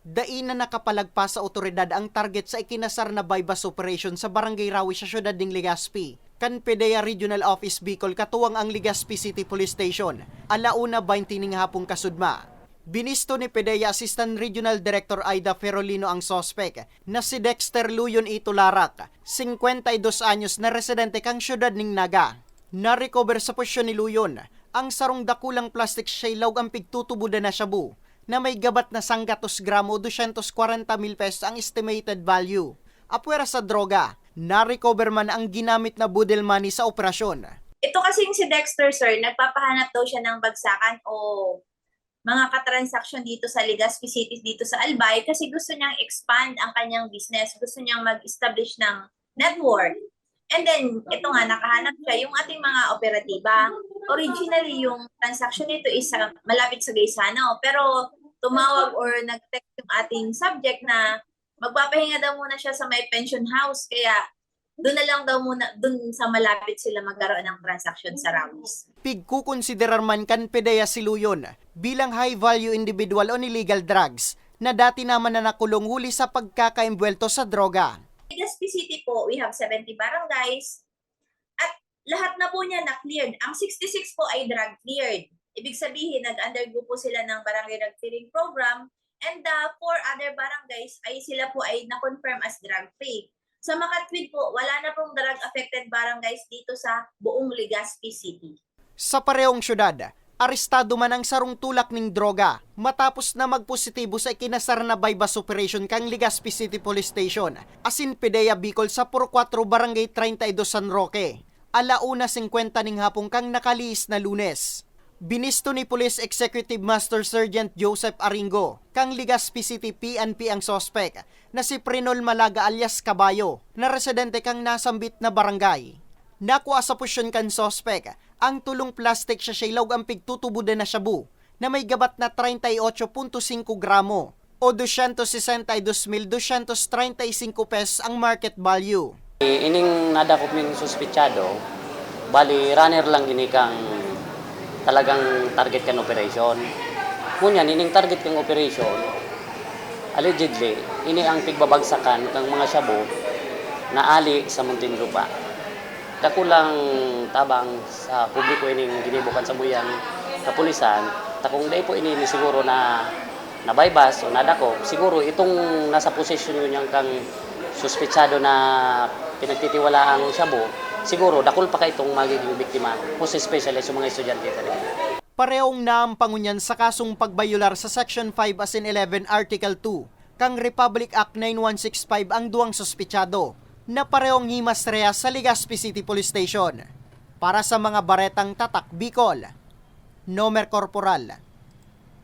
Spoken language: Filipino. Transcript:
Dain na nakapalagpas sa otoridad ang target sa ikinasar na bypass operation sa Barangay Rawi sa siyudad ng Legazpi. Kan PDEA Regional Office Bicol katuwang ang Legazpi City Police Station. Alauna 20 ning hapong kasudma. Binisto ni PDEA Assistant Regional Director Aida Ferolino ang sospek na si Dexter Luyon Itularak, 52 anyos na residente kang siyudad ng Naga. Na-recover sa posisyon ni Luyon ang sarong dakulang plastic shaylaw ang pigtutubuda na shabu na may gabat na sanggatos gramo 240 mil pesos ang estimated value. Apwera sa droga, na-recover man ang ginamit na budel money sa operasyon. Ito kasing si Dexter, sir, nagpapahanap daw siya ng bagsakan o mga katransaksyon dito sa Legazpi City, dito sa Albay, kasi gusto niyang expand ang kanyang business. Gusto niyang mag-establish ng network. And then, ito nga, nakahanap siya yung ating mga operatiba. Originally, yung transaction nito is sa, malapit sa Gaisano. Pero, tumawag or nag-text yung ating subject na magpapahinga daw muna siya sa may pension house. Kaya, doon na lang daw muna, doon sa malapit sila magkaroon ng transaction sa Rawis. Pigkukonsiderar man kan PDEA si Luyon bilang high-value individual on illegal drugs na dati naman na nakulong huli sa pagkakaimbwelto sa droga. Legazpi City po, we have 70 barangays at lahat na po niya na-cleared. Ang 66 po ay drug cleared. Ibig sabihin, nag-undergo po sila ng barangay drug clearing program and the four other barangays ay sila po ay na-confirm as drug-free. Sa Makatwid po, wala na pong drug-affected barangays dito sa buong Legazpi City. Sa parehong syudad, arestado man ang sarong tulak ng droga matapos na magpositibo sa ikinasar na bypass operation kang Legazpi City Police Station asin PDEA Bicol sa Puro 4 Barangay 32 San Roque. Alauna 50 ning hapong kang nakaliis na lunes. Binisto ni Police Executive Master Sergeant Joseph Aringo kang Legazpi City PNP ang sospek na si Prinol Malaga alias Kabayo na residente kang nasambit na barangay. Nakuha sa posisyon kan sospek ang tulong plastic sa shaylaw ang pigtutubudan na shabu na may gabat na 38.5 gramo o 262,235 pesos ang market value. Ining nadakop ning suspitsado, bali runner lang ini kang talagang target kan operation. Ngunyan, ining target kang operation, allegedly, ini ang pigbabagsakan kang mga shabu na ali sa Muntinlupa. Kakulang tabang sa publiko ining ginibukan sa buyang kapulisan, takong day po ini ni siguro na na bypass o nadakop, siguro itong nasa posisyon yun yung kang suspitsado na pinagtitiwala ang shabu, siguro dakol pa kay itong magiging biktima, most especially sa mga estudyante talaga. Parehong naampangunyan sa kasong pagbayular sa Section 5 as in 11 Article 2 kang Republic Act 9165 ang duwang sospitsado na parehong himas rea sa Legazpi City Police Station. Para sa mga baretang tatak Bicol, Nomer Corporal,